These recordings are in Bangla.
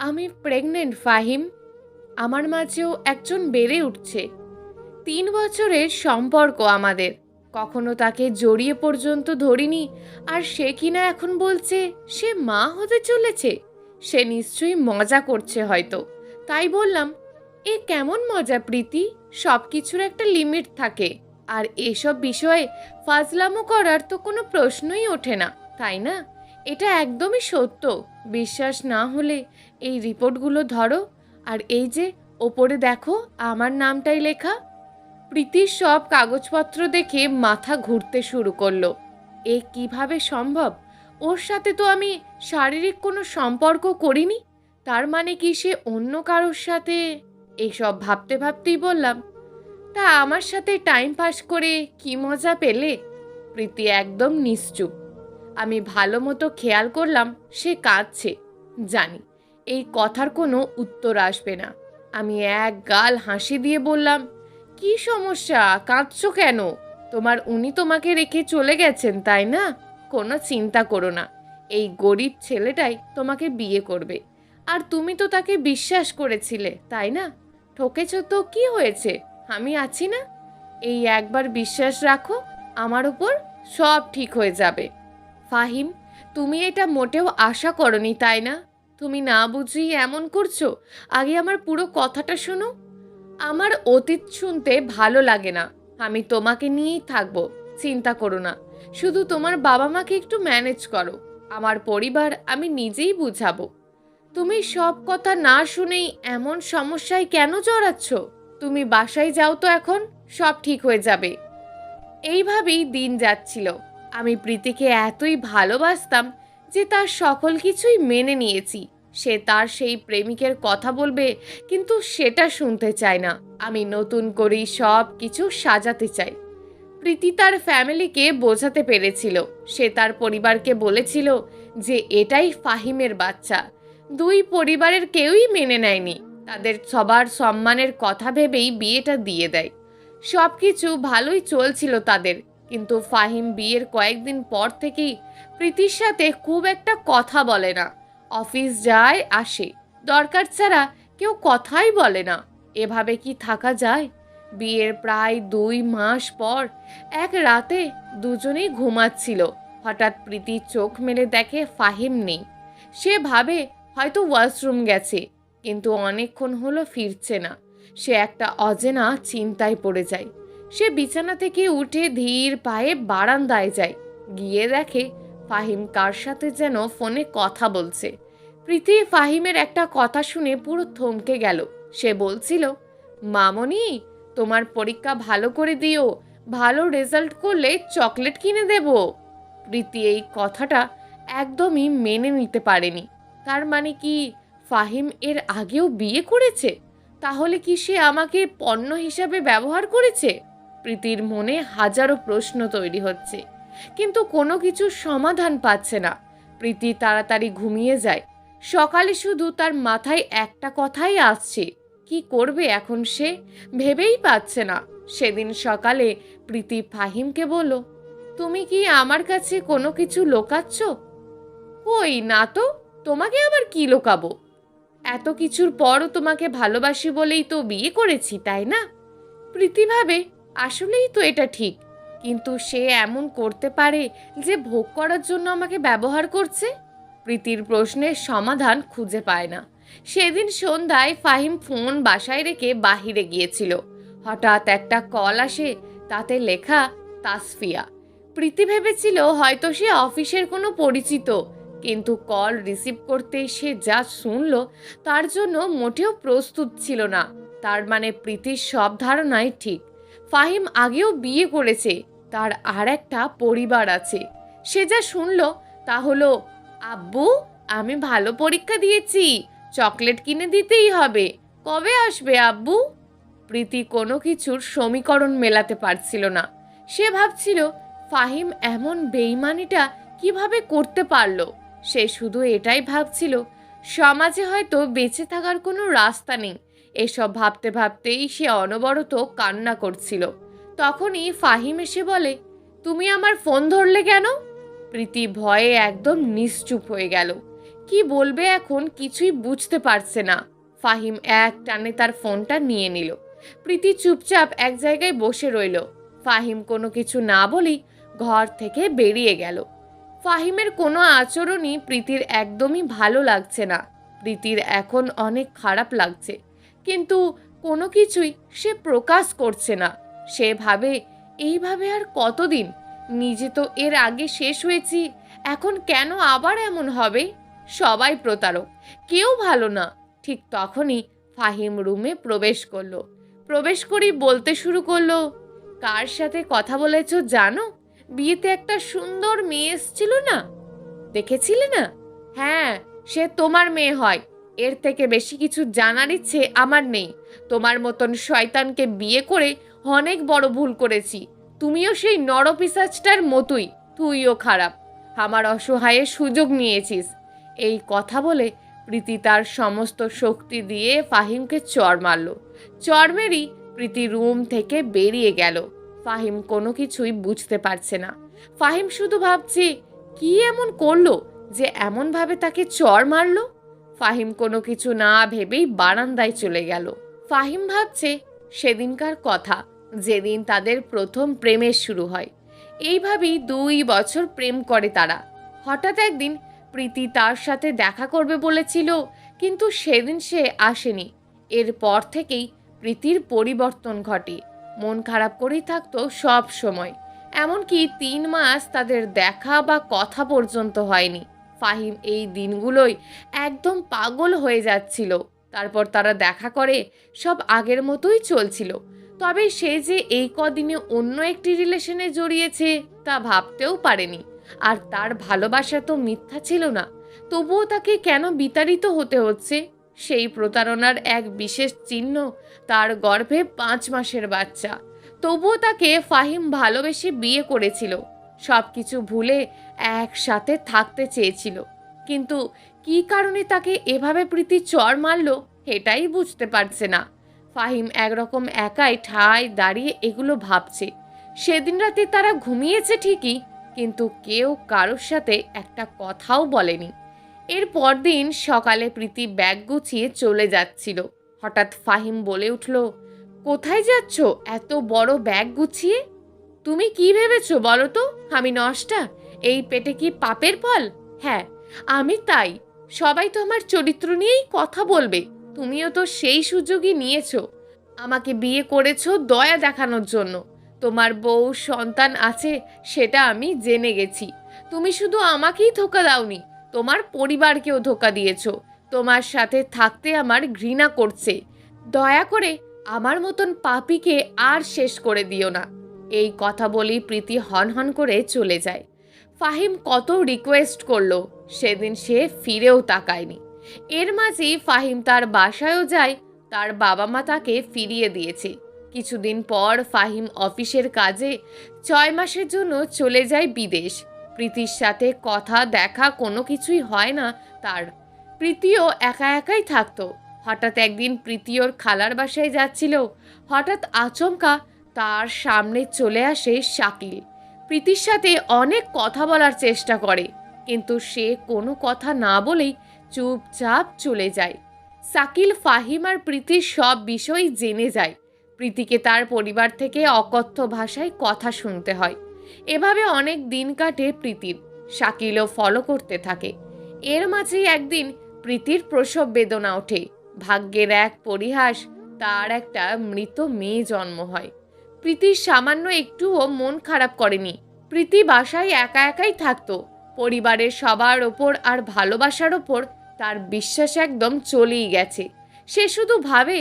আমি প্রেগনেন্ট ফাহিম। আমার মাঝেও একজন বেড়ে উঠছে। তিন বছরের সম্পর্ক আমাদের। কখনো তাকে জড়িয়ে পর্যন্ত ধরিনি, আর সে কিনা এখন বলছে, সে মা হতে চলেছে। সে নিশ্চয়ই মজা করছে হয়তো। তাই বললাম, এ কেমন মজা প্রীতি? সব কিছুর একটা লিমিট থাকে। আর এসব বিষয়ে ফাজলামো করার তো কোনো প্রশ্নই ওঠে না, তাই না? এটা একদমই সত্য। বিশ্বাস না হলে এই রিপোর্টগুলো ধরো। আর এই যে ওপরে দেখো, আমার নামটাই লেখা। প্রীতির সব কাগজপত্র দেখে মাথা ঘুরতে শুরু করল। এ কীভাবে সম্ভব? ওর সাথে তো আমি শারীরিক কোনো সম্পর্ক করিনি। তার মানে কি সে অন্য কারোর সাথে? এইসব ভাবতে ভাবতেই বললাম, তা আমার সাথে টাইম পাস করে কি মজা পেলে? প্রীতি একদম নিশ্চুপ। আমি ভালো মতো খেয়াল করলাম সে কাঁদছে। জানি, এই কথার কোনো উত্তর আসবে না। আমি এক গাল হাসি দিয়ে বললাম, কি সমস্যা? কাঁদছো কেন? তোমার উনি তোমাকে রেখে চলে গেছেন, তাই না? কোনো চিন্তা করো না। এই গরিব ছেলেটাই তোমাকে বিয়ে করবে। আর তুমি তো তাকে বিশ্বাস করেছিলে, তাই না? ঠকেছ তো, কি হয়েছে? আমি আছি না? এই একবার বিশ্বাস রাখো, আমার উপর সব ঠিক হয়ে যাবে। ফাহিম, তুমি এটা মোটেও আশা করনি, তাই না? তুমি না বুঝেই এমন করছ? আগে আমার পুরো কথাটা শোনো। আমার অতীত শুনতে ভালো লাগে না। আমি তোমাকে নিয়েই থাকব, চিন্তা করো না। শুধু তোমার বাবা মাকে একটু ম্যানেজ করো। আমার পরিবার আমি নিজেই বুঝাবো। তুমি সব কথা না শুনেই এমন সমস্যায় কেন জড়াচ্ছ? তুমি বাসায় যাও তো এখন, সব ঠিক হয়ে যাবে। এইভাবেই দিন যাচ্ছিল। আমি প্রীতিকে এতই ভালোবাসতাম যে তার সকল কিছুই মেনে নিয়েছি। সে তার সেই প্রেমিকের কথা বলবে, কিন্তু সেটা শুনতে চায় না। আমি নতুন করেই সব কিছু সাজাতে চাই। প্রীতি তার ফ্যামিলিকে বোঝাতে পেরেছিল। সে তার পরিবারকে বলেছিল যে এটাই ফাহিমের বাচ্চা। দুই পরিবারের কেউই মেনে নেয়নি। তাদের সবার সম্মানের কথা ভেবেই বিয়েটা দিয়ে দেয়। সব কিছু ভালোই চলছিল তাদের। কিন্তু ফাহিম বিয়ের কয়েকদিন পর থেকেই প্রীতির সাথে খুব একটা কথা বলে না। অফিস যায়, আসে। দরকার ছাড়া কেউ কথাই বলে না। এভাবে কি থাকা যায়? বিয়ের প্রায় দুই মাস পর এক রাতে দুজনেই ঘুমাচ্ছিল। হঠাৎ প্রীতি চোখ মেলে দেখে ফাহিম নেই। সে ভাবে হয়তো ওয়াশরুম গেছে, কিন্তু অনেকক্ষণ হলো ফিরছে না। সে একটা অজেনা চিন্তায় পড়ে যায়। সে বিছানা থেকে উঠে ধীর পায়ে বারান্দায় যায়। গিয়ে দেখে ফাহিম কার সাথে যেন ফোনে কথা বলছে। প্রীতি ফাহিমের একটা কথা শুনে পুরো থমকে গেল। সে বলছিল, মামনি, তোমার পরীক্ষা ভালো করে দিও। ভালো রেজাল্ট করলে চকলেট কিনে দেব। প্রীতি এই কথাটা একদমই মেনে নিতে পারেনি। তার মানে কি, ফাহিম এর আগেও বিয়ে করেছে? তাহলে কি সে আমাকে পণ্য হিসাবে ব্যবহার করেছে? প্রীতির মনে হাজারো প্রশ্ন তৈরি হচ্ছে। কিন্তু কোনো কিছু সমাধান পাচ্ছে না। প্রীতি তাড়াতাড়ি ঘুমিয়ে যায়। সকালে শুধু তার মাথায় একটা কথাই আসছে, কি করবে এখন সে? ভেবেই পাচ্ছে না। সেদিন সকালে প্রীতি ফাহিমকে বলল, তুমি কি আমার কাছে কোনো কিছু লোকাচ্ছ? কই না তো, তোমাকে আবার কি লোকাবো? এত কিছুর পরও তোমাকে ভালোবাসি বলেই তো বিয়ে করেছি, তাই না? প্রীতি ভাবে আসলেই তো এটা ঠিক। কিন্তু সে এমন করতে পারে যে ভোগ করার জন্য আমাকে ব্যবহার করছে? প্রীতির প্রশ্নের সমাধান খুঁজে পায় না। সেদিন সন্ধ্যায় ফাহিম ফোন বাসায় রেখে বাহিরে গিয়েছিল। হঠাৎ একটা কল আসে, তাতে লেখা, তাসফিয়া। প্রীতি ভেবেছিল হয়তো সে অফিসের কোনো পরিচিত, কিন্তু কল রিসিভ করতে সে যা শুনল, তার জন্য মোটেও প্রস্তুত ছিল না। তার মানে প্রীতির সব ধারণাই ঠিক। ফাহিম আগেও বিয়ে করেছে, তার আর একটা পরিবার আছে। সে যা শুনল তা হলো, আব্বু, আমি ভালো পরীক্ষা দিয়েছি, চকলেট কিনে দিতেই হবে, কবে আসবে আব্বু? প্রীতি কোনো কিছুর সমীকরণ মেলাতে পারছিল না। সে ভাবছিল, ফাহিম এমন বেইমানিটা কীভাবে করতে পারল? সে শুধু এটাই ভাবছিল, সমাজে হয়তো বেঁচে থাকার কোনো রাস্তা নেই এসব ভাবতে ভাবতেই সে অনবরত কান্না করছিল। তখনই ফাহিম এসে বলে, তুমি আমার ফোন ধরলে কেন? প্রীতি ভয়ে একদম নিশ্চুপ হয়ে গেল। কি বলবে এখন কিছুই বুঝতে পারছে না। ফাহিম এক টানে তার ফোনটা নিয়ে নিল। প্রীতি চুপচাপ এক জায়গায় বসে রইল। ফাহিম কোনো কিছু না বলেই ঘর থেকে বেরিয়ে গেল। ফাহিমের কোনো আচরণই প্রীতির একদমই ভালো লাগছে না। প্রীতির এখন অনেক খারাপ লাগছে। কিন্তু কোনো কিছুই সে প্রকাশ করছে না। সে ভাবে, এইভাবে আর কতদিন? নিজে তো এর আগে শেষ হয়েছি, এখন কেন আবার এমন হবে? সবাই প্রতারক, কেউ ভালো না। ঠিক তখনই ফাহিম রুমে প্রবেশ করল। প্রবেশ করি বলতে শুরু করল, কার সাথে কথা বলেছ জানো? বিয়েতে একটা সুন্দর মেয়ে এসেছিল না? দেখেছিলে না? হ্যাঁ সে তোমার মেয়ে হয়। এর থেকে বেশি কিছু জানার ইচ্ছে আমার নেই। তোমার মতন শয়তানকে বিয়ে করে অনেক বড় ভুল করেছি। তুমিও সেই নরপিসাজটার মতোই, তুইও খারাপ। আমার অসহায়ের সুযোগ নিয়েছিস। এই কথা বলে প্রীতি তার সমস্ত শক্তি দিয়ে ফাহিমকে চর মারল। চর মেরি প্রীতি রুম থেকে বেরিয়ে গেল। ফাহিম কোনো কিছুই বুঝতে পারছে না। ফাহিম শুধু ভাবছে, কি এমন করল যে এমনভাবে তাকে চর মারলো? ফাহিম কোনো কিছু না ভেবেই বারান্দায় চলে গেল। ফাহিম ভাবছে, সেদিনকার কথা, যেদিন তাদের প্রথম প্রেমের শুরু হয়। এইভাবেই দুই বছর প্রেম করে তারা। হঠাৎ একদিন প্রীতি তার সাথে দেখা করবে বলেছিল, কিন্তু সেদিন সে আসেনি। এরপর থেকেই প্রীতির পরিবর্তন ঘটে। মন খারাপ করেই থাকতো সব সময়। এমনকি তিন মাস তাদের দেখা বা কথা পর্যন্ত হয়নি। ফাহিম এই দিনগুলোই একদম পাগল হয়ে যাচ্ছিল। তারপর তারা দেখা করে সব আগের মতোই চলছিল। তবে সে যে এই কদিনে অন্য একটি রিলেশনে জড়িয়েছে তা ভাবতেও পারেনি। আর তার ভালোবাসা তো মিথ্যা ছিল না। তবুও তাকে কেন বিতাড়িত হতে হচ্ছে? সেই প্রতারণার এক বিশেষ চিহ্ন তার গর্ভে পাঁচ মাসের বাচ্চা। তবুও তাকে ফাহিম ভালোবেসে বিয়ে করেছিল। সব কিছু ভুলে একসাথে থাকতে চেয়েছিল। কিন্তু কী কারণে তাকে এভাবে প্রীতি চর মারল এটাই বুঝতে পারছে না। ফাহিম একরকম একাই ঠায় দাঁড়িয়ে এগুলো ভাবছে। সেদিন রাতে তারা ঘুমিয়েছে ঠিকই, কিন্তু কেউ কারোর সাথে একটা কথাও বলেনি। এর পরদিন সকালে প্রীতি ব্যাগ গুছিয়ে চলে যাচ্ছিল। হঠাৎ ফাহিম বলে উঠল, কোথায় যাচ্ছ? এত বড় ব্যাগ গুছিয়ে? তুমি কি ভেবেছো বলো তো? আমি নষ্টা? এই পেটে কি পাপের ফল? হ্যাঁ আমি তাই। সবাই তো আমার চরিত্র নিয়েই কথা বলবে। তুমিও তো সেই সুযোগই নিয়েছো। আমাকে বিয়ে করেছ দয়া দেখানোর জন্য। তোমার বউ, সন্তান আছে, সেটা আমি জেনে গেছি। তুমি শুধু আমাকেই ধোকা দাওনি, তোমার পরিবারকেও ধোকা দিয়েছ। তোমার সাথে থাকতে আমার ঘৃণা করছে। দয়া করে আমার মতন পাপিকে আর শেষ করে দিও না। এই কথা বলেই প্রীতি হনহন করে চলে যায়। ফাহিম কত রিকোয়েস্ট করল, সেদিন সে ফিরেও তাকায়নি। এর মাঝেই ফাহিম তার বাসায়ও যায়, তার বাবা মা তাকে ফিরিয়ে দিয়েছে। কিছুদিন পর ফাহিম অফিসের কাজে ছয় মাসের জন্য চলে যায় বিদেশ। প্রীতির সাথে কথা দেখা কোনো কিছুই হয় না তার। প্রীতিও একা একাই থাকতো। হঠাৎ একদিন প্রীতি ওর খালার বাসায় যাচ্ছিল। হঠাৎ আচমকা তার সামনে চলে আসে শাকিল। প্রীতির সাথে অনেক কথা বলার চেষ্টা করে, কিন্তু সে কোনো কথা না বলেই চুপচাপ চলে যায়। সাকিল ফাহিম আর প্রীতির সব বিষয় জেনে যায়। প্রীতিকে তার পরিবার থেকে অকথ্য ভাষায় কথা শুনতে হয়। এভাবে অনেক দিন কাটে প্রীতির। শাকিলও ফলো করতে থাকে। এর মাঝেই একদিন প্রীতির প্রসব বেদনা ওঠে। ভাগ্যের এক পরিহাস, তার একটা মৃত মেয়ে জন্ম হয়। প্রীতির সামান্য একটুও মন খারাপ করেনি। প্রীতি বাসায় একা একাই থাকতো। পরিবারের সবার ওপর আর ভালোবাসার ওপর তার বিশ্বাস একদম চলেই গেছে। সে শুধু ভাবে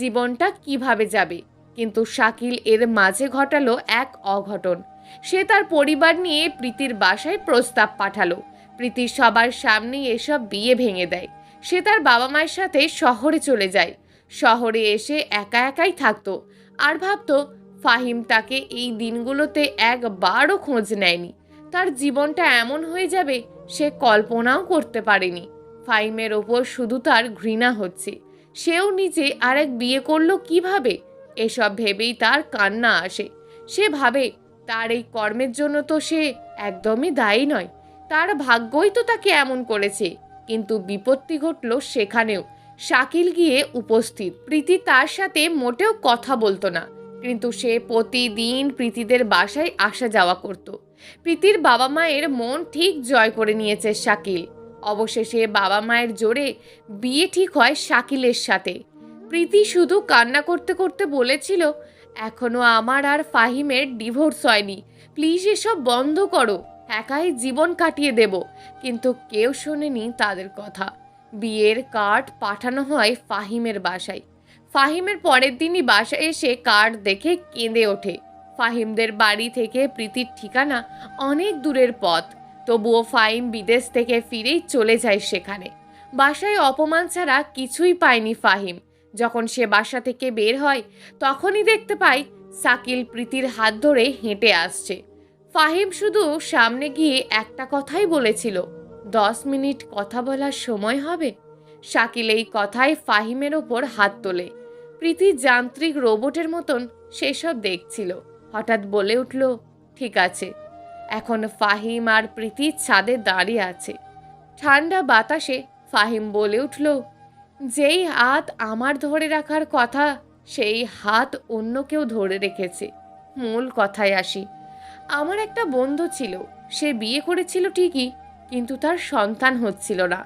জীবনটা কীভাবে যাবে, কিন্তু শাকিল এর মাঝে ঘটালো এক অঘটন। সে তার পরিবার নিয়ে প্রীতির বাসায় প্রস্তাব পাঠালো। প্রীতির সবার সামনেই এসব বিয়ে ভেঙে দেয়। সে তার বাবা মায়ের সাথে শহরে চলে যায়। শহরে এসে একা একাই থাকতো। আর ভাবতো ফাহিম তাকে এই দিনগুলোতে একবারও খোঁজ নেয়নি। তার জীবনটা এমন হয়ে যাবে, সে কল্পনাও করতে পারেনি। ফাহিমের ওপর শুধু তার ঘৃণা হচ্ছে। সেও নিজে আরেক বিয়ে করল কীভাবে? এসব ভেবেই তার কান্না আসে। সে ভাবে, তার এই কর্মের জন্য তো সে একদমই দায়ী নয়। তার ভাগ্যই তো তাকে এমন করেছে। কিন্তু বিপত্তি ঘটল সেখানেও। শাকিল গিয়ে উপস্থিত। প্রীতি তার সাথে মোটেও কথা বলতো না। কিন্তু সে প্রতিদিন প্রীতিদের বাসায় আসা যাওয়া করত। প্রীতির বাবা মায়ের মন ঠিক জয় করে নিয়েছে শাকিল। অবশেষে বাবা মায়ের জোরে বিয়ে ঠিক হয় শাকিলের সাথে। প্রীতি শুধু কান্না করতে করতে বলেছিল, এখনও আমার আর ফাহিমের ডিভোর্স হয়নি। প্লিজ এসব বন্ধ করো। একাই জীবন কাটিয়ে দেব। কিন্তু কেউ শোনেনি তাদের কথা। বিয়ের কার্ড পাঠানো হয় ফাহিমের বাসায়। ফাহিমের পরের দিনই বাসায় এসে কার্ড দেখে কেঁদে ওঠে। ফাহিমদের বাড়ি থেকে প্রীতির ঠিকানা অনেক দূরের পথ। তবুও ফাহিম বিদেশ থেকে ফিরেই চলে যায় সেখানে। বাসায় অপমান ছাড়া কিছুই পায়নি ফাহিম। যখন সে বাসা থেকে বের হয়, তখনই দেখতে পাই সাকিল প্রীতির হাত ধরে হেঁটে আসছে। ফাহিম শুধু সামনে গিয়ে একটা কথাই বলেছিল, দশ মিনিট কথা বলার সময় হবে? শাকিল এই কথায় ফাহিমের ওপর হাত তোলে। প্রীতি যান্ত্রিক রোবটের মতন সেসব দেখছিল। হঠাৎ বলে উঠল, ঠিক আছে। এখন ফাহিম আর প্রীতি ছাদে দাঁড়িয়ে আছে। ঠান্ডা বাতাসে ফাহিম বলে উঠল, যেই হাত আমার ধরে রাখার কথা, সেই হাত অন্য কেউ ধরে রেখেছে। মূল কথায় আসি, আমার একটা বন্ধু ছিল, সে বিয়ে করেছিল ঠিকই, কিন্তু তার সন্তান হচ্ছিল না।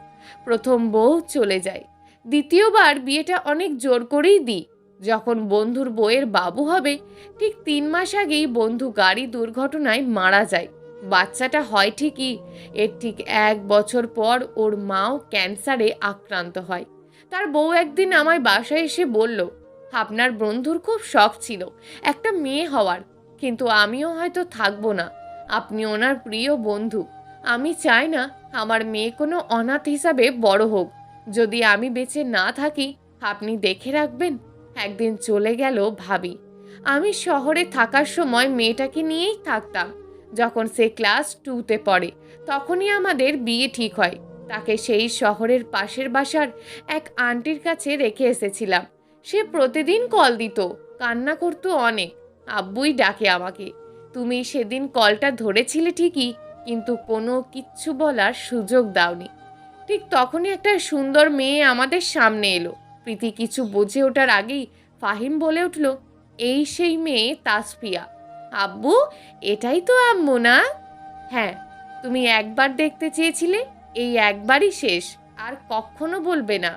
প্রথম বউ চলে যায়। দ্বিতীয়বার বিয়েটা অনেক জোর করেই দিই। যখন বন্ধুর বউয়ের বাবু হবে, ঠিক তিন মাস আগেই বন্ধু গাড়ি দুর্ঘটনায় মারা যায়। বাচ্চাটা হয় ঠিকই, এর ঠিক এক বছর পর ওর মাও ক্যান্সারে আক্রান্ত হয়। তার বউ একদিন আমায় বাসায় এসে বলল, আপনার বন্ধুর খুব শখ ছিল, একটা মেয়ে হওয়ার, কিন্তু আমিও হয়তো থাকব না। আপনি ওনার প্রিয় বন্ধু। আমি চাই না আমার মেয়ে কোনো অনাথ হিসাবে বড় হোক। যদি আমি বেঁচে না থাকি, আপনি দেখে রাখবেন। একদিন চলে গেল ভাবি। আমি শহরে থাকার সময় মেয়েটাকে নিয়েই থাকতাম। যখন সে ক্লাস টুতে পড়ে, তখনই আমাদের বিয়ে ঠিক হয়। তাকে সেই শহরের পাশের বাসার এক আন্টির কাছে রেখে এসেছিলাম। সে প্রতিদিন কল দিত, কান্না করতো অনেক। আব্বুই ডাকে আমাকে, তুমি সেদিন কলটা ধরেছিলে ঠিকই, কিন্তু কোনো কিচ্ছু বলার সুযোগ দাওনি। ঠিক তখনই একটা সুন্দর মেয়ে আমাদের সামনে এলো। প্রীতি কিছু বুঝে ওঠার আগেই ফাহিম বলে উঠল, এই সেই মেয়ে তাসপিয়া আব্বু, এটাই তো আম্মু না? হ্যাঁ তুমি একবার দেখতে চেয়েছিলে, এই একবারই শেষ, আর কখনো বলবে না।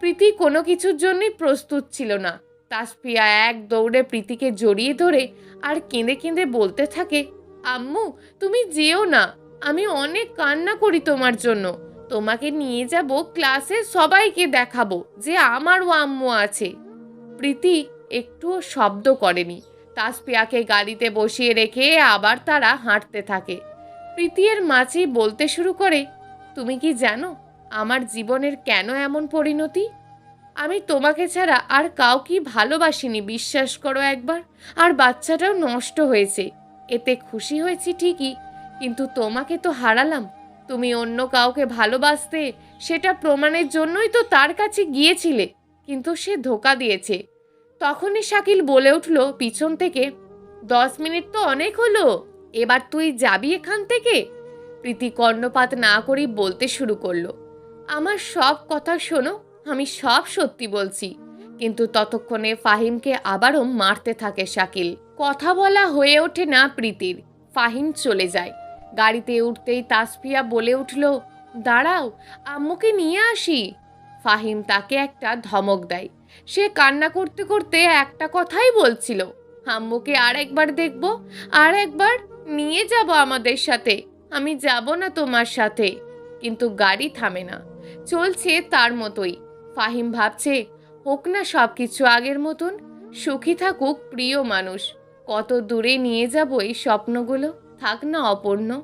প্রীতি কোনো কিছুর জন্যই প্রস্তুত ছিল না। তাসপিয়া এক দৌড়ে প্রীতিকে জড়িয়ে ধরে আর কেঁদে কেঁদে বলতে থাকে, আম্মু, তুমি যেও না, আমি অনেক কান্না করি তোমার জন্য। তোমাকে নিয়ে যাব ক্লাসে সবাইকে দেখাবো যে আমারও আম্মু আছে। প্রীতি একটুও শব্দ করেনি। তাসপিয়াকে গাড়িতে বসিয়ে রেখে আবার তারা হাঁটতে থাকে। প্রীতি এর মাঝেই বলতে শুরু করে, তুমি কি জানো আমার জীবনের কেন এমন পরিণতি? আমি তোমাকে ছাড়া আর কাউকেই ভালোবাসিনি, বিশ্বাস করো একবার। আর বাচ্চাটাও নষ্ট হয়েছে। এতে খুশি হয়েছি ঠিকই, কিন্তু তোমাকে তো হারালাম। তুমি অন্য কাউকে ভালোবাসতে সেটা প্রমাণের জন্যই তো তার কাছে গিয়েছিলে, কিন্তু সে ধোকা দিয়েছে। তখনই শাকিল বলে উঠল, পিছন থেকে, দশ মিনিট তো অনেক হলো, এবার তুই যাবি এখান থেকে? প্রীতি কর্ণপাত না করেই বলতে শুরু করল, আমার সব কথা শোনো, আমি সব সত্যি বলছি। কিন্তু ততক্ষণে ফাহিমকে আবারও মারতে থাকে শাকিল। কথা বলা হয়ে ওঠে না প্রীতির, ফাহিম চলে যায়। গাড়িতে উঠতেই তাসফিয়া বলে উঠল, দাঁড়াও, আম্মুকে নিয়ে আসি। ফাহিম তাকে একটা ধমক দেয়। সে কান্না করতে করতে একটা কথাই বলছিল, আম্মুকে আর একবার দেখব, আর একবার নিয়ে যাব আমাদের সাথে, আমি যাব না তোমার সাথে। কিন্তু গাড়ি থামে না, চলছে তার মতোই। ফাহিম ভাবছে, হোক না সব কিছু আগের মতন, সুখী থাকুক প্রিয় মানুষ, কত দূরে নিয়ে যাব এই স্বপ্নগুলো? থাক না অপর্ণ।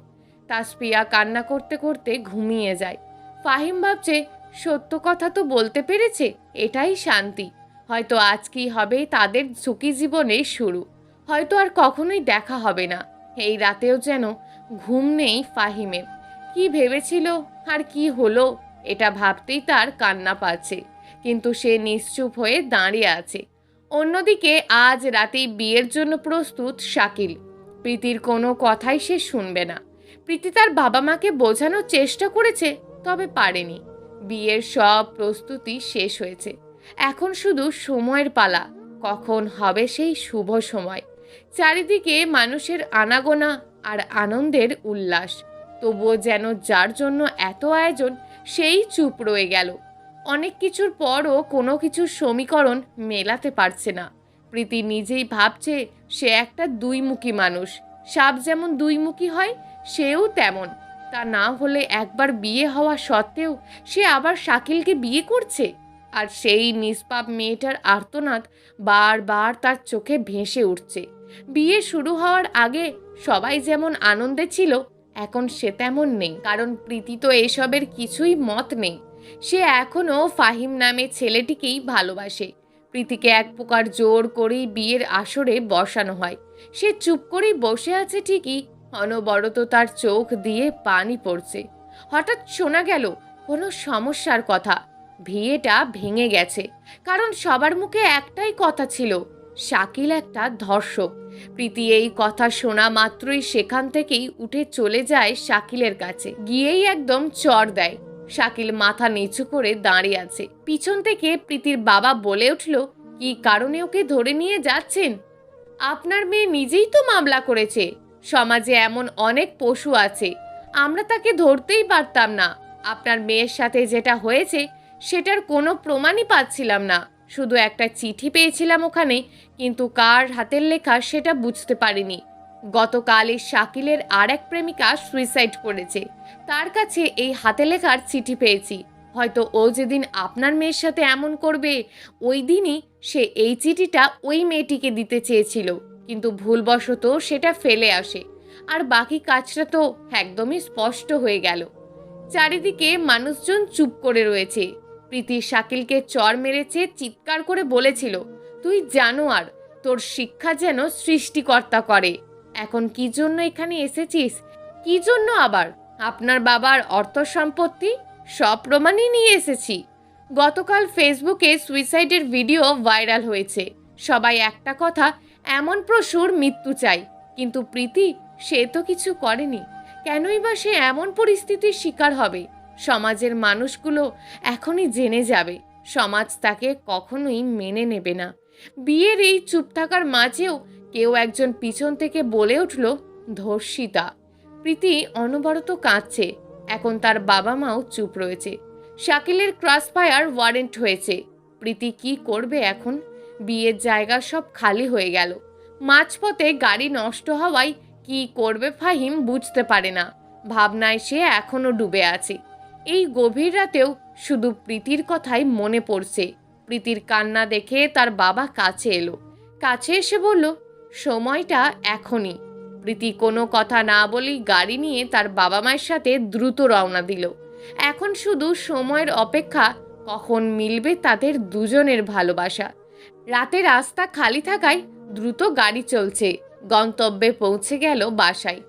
তাসপিয়া কান্না করতে করতে ঘুমিয়ে যায়। ফাহিম ভাবছে, সত্য কথা তো বলতে পেরেছে, এটাই শান্তি। হয়তো আজকেই হবে তাদের ঝুঁকি জীবনের শুরু। হয়তো আর কখনোই দেখা হবে না। এই রাতেও যেন ঘুম নেই ফাহিমের। কি ভেবেছিল, আর কি হলো, এটা ভাবতেই তার কান্না পাচ্ছে। কিন্তু সে নিশ্চুপ হয়ে দাঁড়িয়ে আছে। অন্যদিকে আজ রাতেই বিয়ের জন্য প্রস্তুত শাকিল। প্রীতির কোনো কথাই সে শুনবে না। প্রীতি তার বাবা মাকে বোঝানোর চেষ্টা করেছে, তবে পারেনি। বিয়ের সব প্রস্তুতি শেষ হয়েছে। এখন শুধু সময়ের পালা, কখন হবে সেই শুভ সময়। চারিদিকে মানুষের আনাগোনা আর আনন্দের উল্লাস। তবুও যেন যার জন্য এত আয়োজন, সেই চুপ রয়ে গেল। অনেক কিছুর পরও কোনো কিছুর সমীকরণ মেলাতে পারছে না। প্রীতি নিজেই ভাবছে, সে একটা দুইমুখী মানুষ। সাপ যেমন দুইমুখী হয়, সেও তেমন। তা না হলে একবার বিয়ে হওয়া সত্ত্বেও সে আবার শাকিলকে বিয়ে করছে? আর সেই নিষ্পাপ মেয়েটার আর্তনাদ বারবার তার চোখে ভেসে উঠছে। বিয়ে শুরু হওয়ার আগে সবাই যেমন আনন্দে ছিল, এখন সে তেমন নেই। কারণ প্রীতি তো এসবের কিছুই মত নেই। সে এখনও ফাহিম নামে ছেলেটিকেই ভালোবাসে। প্রীতিকে এক প্রকার জোর করেই বিয়ের আসরে বসানো হয়। সে চুপ করেই বসে আছে ঠিকই, অনবরত তার চোখ দিয়ে পানি পড়ছে। হঠাৎ শোনা গেল, কোনো সমস্যার কথা। বিয়েটা ভেঙে গেছে, কারণ সবার মুখে একটাই কথা ছিল, শাকিল একটা ধর্ষক। প্রীতি এই কথা শোনা মাত্রই সেখান থেকেই উঠে চলে যায় শাকিলের কাছে, গিয়েই একদম চর দেয়। শাকিল মাথা নিচু করে দাঁড়িয়ে আছে। পিছন থেকে প্রীতির বাবা বলে উঠল, কি কারণে ওকে ধরে নিয়ে যাচ্ছেন? আপনার মেয়ে নিজেই তো মামলা করেছে। সমাজে এমন অনেক পশু আছে। আমরা তাকে ধরতেই পারতাম না। আপনার মেয়ের সাথে যেটা হয়েছে, সেটার কোনো প্রমাণই পাচ্ছিলাম না। শুধু একটা চিঠি পেয়েছিলাম ওখানে, কিন্তু কার হাতের লেখা সেটা বুঝতে পারিনি। গতকালই শাকিলের আর এক প্রেমিকা সুইসাইড করেছে। তার কাছে এই হাতে লেখার চিঠি পেয়েছি। হয়তো ও যেদিন আপনার মেয়ের সাথে এমন করবে, ওই দিনই সে এই চিঠিটা ওই মেয়েটিকে দিতে চেয়েছিল। কিন্তু ভুলবশত সেটা ফেলে আসে। আর বাকি কাজটা তো একদমই স্পষ্ট হয়ে গেল। চারিদিকে মানুষজন চুপ করে রয়েছে। প্রীতি শাকিলকে চর মেরেছে, চিৎকার করে বলেছিল, তুই জানো আর, তোর শিক্ষা যেন সৃষ্টিকর্তা করে। এখন কি জন্য এখানে এসেছিস? কি জন্য আবার? আপনার বাবার অর্থ সম্পত্তি? সব প্রমাণই নিয়ে এসেছি। গতকাল ফেসবুকে সুইসাইডের ভিডিও ভাইরাল হয়েছে। সবাই একটা কথা, এমন প্রসুর মৃত্যু চাই। কিন্তু প্রীতি, সে তো কিছু করেনি। কেনই বা সে এমন পরিস্থিতির শিকার হবে? সমাজের মানুষগুলো এখনই জেনে যাবে। সমাজ তাকে কখনোই মেনে নেবে না। বিয়ের এই চুপ থাকার মাঝেও কেউ একজন পিছন থেকে বলে উঠল, ধর্ষিতা। প্রীতি অনবরত কাঁদছে। এখন তার বাবা মাও চুপ রয়েছে। শাকিলের ক্রস ফায়ার ওয়ারেন্ট হয়েছে। প্রীতি কি করবে এখন? বিয়ের জায়গা সব খালি হয়ে গেল। মাঝপথে গাড়ি নষ্ট হওয়ায় কি করবে ফাহিম বুঝতে পারে না। ভাবনায় সে এখনও ডুবে আছে। এই গভীর রাতেও শুধু প্রীতির কথাই মনে পড়ছে। প্রীতির কান্না দেখে তার বাবা কাছে এলো। কাছে এসে বলল সময়টা এখনই। প্রীতি কোনো কথা না বলেই গাড়ি নিয়ে তার বাবা মায়ের সাথে দ্রুত রওনা দিল। এখন শুধু সময়ের অপেক্ষা, কখন মিলবে তাদের দুজনের ভালোবাসা। রাতে রাস্তা খালি থাকায় দ্রুত গাড়ি চলছে, গন্তব্যে পৌঁছে গেল বাসায়।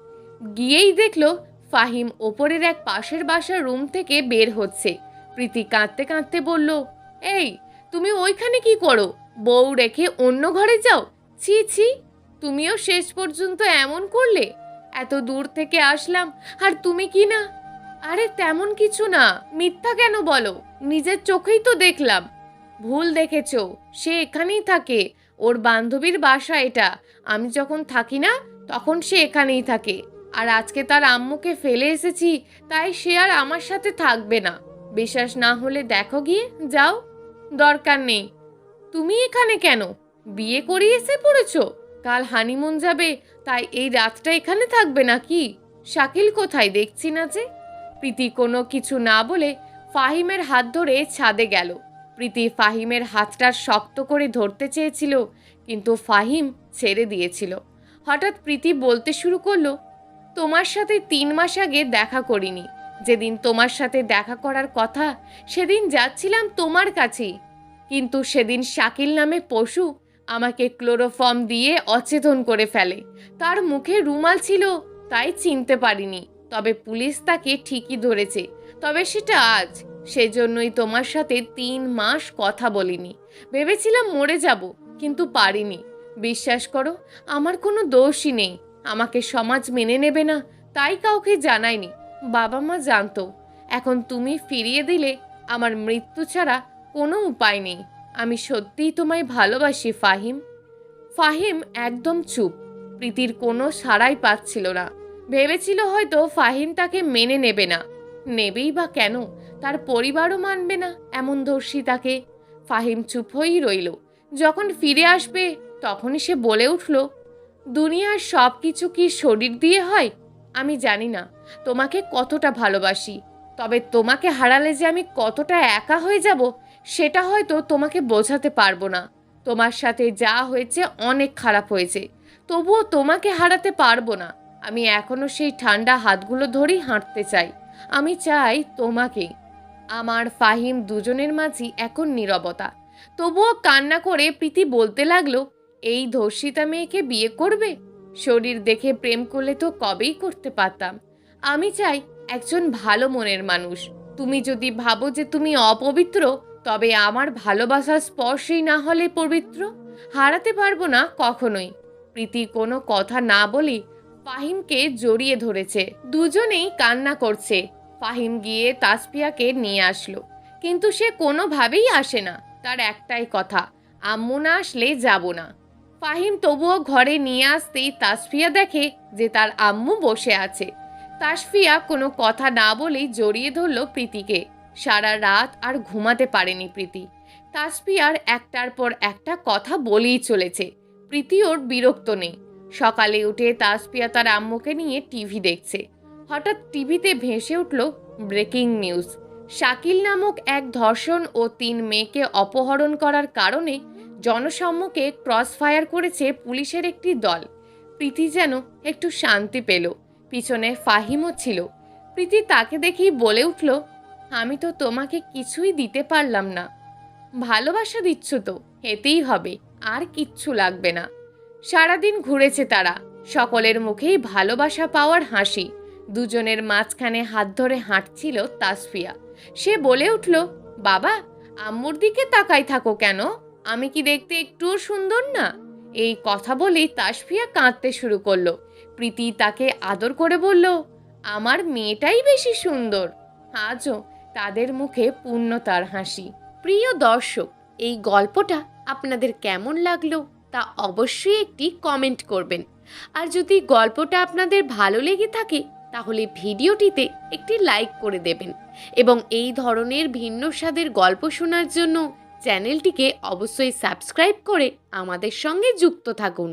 গিয়েই দেখল ফাহিম ওপরের এক পাশের বাসার রুম থেকে বের হচ্ছে। প্রীতি কাঁদতে কাঁদতে বলল, এই, তুমি ওইখানে কি করো? বউ রেখে অন্য ঘরে যাও? ছি ছি। তুমিও শেষ পর্যন্ত এমন করলে? এত দূর থেকে আসলাম, আর তুমি কি না? আরে তেমন কিছু না, মিথ্যা কেন বলো? নিজের চোখেই তো দেখলাম। ভুল দেখেছ, সে এখানেই থাকে। ওর বান্ধবীর বাসা এটা। আমি যখন থাকি না, তখন সে এখানেই থাকে। আর আজকে তার আম্মুকে ফেলে এসেছি, তাই সে আর আমার সাথে থাকবে না। বিশ্বাস না হলে দেখো গিয়ে, যাও। দরকার নেই। তুমি এখানে কেন? বিয়ে করিয়ে এসে পড়েছো? কাল হানিমুন যাবে, তাই এই রাতটা এখানে থাকবে নাকি? শাকিল কোথায় দেখছি না যে? প্রীতি কোনো কিছু না বলে ফাহিমের হাত ধরে ছাদে গেল। প্রীতি ফাহিমের হাতটা শক্ত করে ধরতে চেয়েছিল, কিন্তু ফাহিম ছেড়ে দিয়েছিল। হঠাৎ প্রীতি বলতে শুরু করল, তোমার সাথে তিন মাস আগে দেখা করিনি। যেদিন তোমার সাথে দেখা করার কথা, সেদিন যাচ্ছিলাম তোমার কাছেই কিন্তু সেদিন শাকিল নামে পশু আমাকে ক্লোরোফর্ম দিয়ে অচেতন করে ফেলে। তার মুখে রুমাল ছিল, তাই চিনতে পারিনি। তবে পুলিশ তাকে ঠিকই ধরেছে। তবে সেটা আজ। সেজন্যই তোমার সাথে তিন মাস কথা বলিনি। ভেবেছিলাম মরে যাব, কিন্তু পারিনি। বিশ্বাস করো, আমার কোনো দোষই নেই। আমাকে সমাজ মেনে নেবে না, তাই কাউকে জানায়নি বাবা মা জানতো। এখন তুমি ফিরিয়ে দিলে, আমার মৃত্যু ছাড়া কোনো উপায় নেই। আমি সত্যিই তোমায় ভালোবাসি, ফাহিম। ফাহিম একদম চুপ। প্রীতির কোনো সাড়াই পাচ্ছিল না। ভেবেছিল হয়তো ফাহিম তাকে মেনে নেবে না। নেবেই বা কেন? তার পরিবারও মানবে না এমন দর্শী তাকে। ফাহিম চুপ হয়েই রইল। যখন ফিরে আসবে, তখনই সে বলে উঠল, দুনিয়ার সব কিছু কি শরীর দিয়ে হয়? আমি জানি না। তোমাকে কতটা ভালোবাসি। তবে তোমাকে হারালে যে আমি কতটা একা হয়ে যাব সেটা হয়তো তোমাকে বোঝাতে পারব না। তোমার সাথে যা হয়েছে অনেক খারাপ হয়েছে। তবুও তোমাকে হারাতে পারব না। আমি এখনও সেই ঠান্ডা হাতগুলো ধরেই হাঁটতে চাই। আমি চাই তোমাকে। আমার ফাহিম দুজনের মাঝি এখন নীরবতা। তবুও কান্না করে প্রীতি বলতে লাগল, এই ধর্ষিতা মেয়েকে বিয়ে করবে? শরীর দেখে প্রেম করলে তো কবেই করতে পারতাম। আমি চাই একজন ভালো মনের মানুষ। তুমি যদি ভাবো যে তুমি অপবিত্র তবে আমার ভালোবাসার স্পর্শেই না হলে পবিত্র, হারাতে পারব না কখনোই। প্রীতি কোনো কথা না বলি ফাহিমকে জড়িয়ে ধরেছে। দুজনেই কান্না করছে। ফাহিম গিয়ে তাসপিয়াকে নিয়ে আসলো। কিন্তু সে কোনোভাবেই আসে না। তার একটাই কথা, আম্মু না আসলে যাব না। ফাহিম তবুও ঘরে নিয়ে আসতেই তাসফিয়া দেখে যে তার আম্মু বসে আছে। তাসফিয়া কোনো কথা না বলেই জড়িয়ে ধরল প্রীতিকে। সারা রাত আর ঘুমাতে পারেনি প্রীতি। তাসফিয়ার একটার পর একটা কথা বলেই চলেছে। প্রীতি ওর বিরক্ত নেই। সকালে উঠে তাসপিয়া তার আম্মুকে নিয়ে টিভি দেখছে। হঠাৎ টিভিতে ভেসে উঠল ব্রেকিং নিউজ। শাকিল নামক এক ধর্ষণ ও তিন মেয়েকে অপহরণ করার কারণে জনসম্মুখে ক্রস ফায়ার করেছে পুলিশের একটি দল। প্রীতি যেন একটু শান্তি পেল। পিছনে ফাহিমও ছিল। প্রীতি তাকে দেখেই বলে উঠল আমি তো তোমাকে কিছুই দিতে পারলাম না। ভালোবাসা দিচ্ছ তো এতেই হবে, আর কিচ্ছু লাগবে না। সারাদিন ঘুরেছে তারা, সকলের মুখেই ভালোবাসা পাওয়ার হাসি। দুজনের মাঝখানে হাত ধরে হাঁটছিল তাসফিয়া। সে বলে উঠল, বাবা, আম্মুর দিকে তাকাই থাকো কেন? আমি কি দেখতে একটুও সুন্দর না? এই কথা বলেই তাসফিয়া কাঁদতে শুরু করল। প্রীতি তাকে আদর করে বলল, আমার মেয়েটাই বেশি সুন্দর। আজও তাদের মুখে পূর্ণতার হাসি। প্রিয় দর্শক, এই গল্পটা আপনাদের কেমন লাগল তা অবশ্যই একটি কমেন্ট করবেন। আর যদি গল্পটা আপনাদের ভালো লেগে থাকে, তাহলে ভিডিওটিতে একটি লাইক করে দেবেন এবং এই ধরনের ভিন্ন স্বাদের গল্প শোনার জন্য চ্যানেলটিকে অবশ্যই সাবস্ক্রাইব করে আমাদের সঙ্গে যুক্ত থাকুন।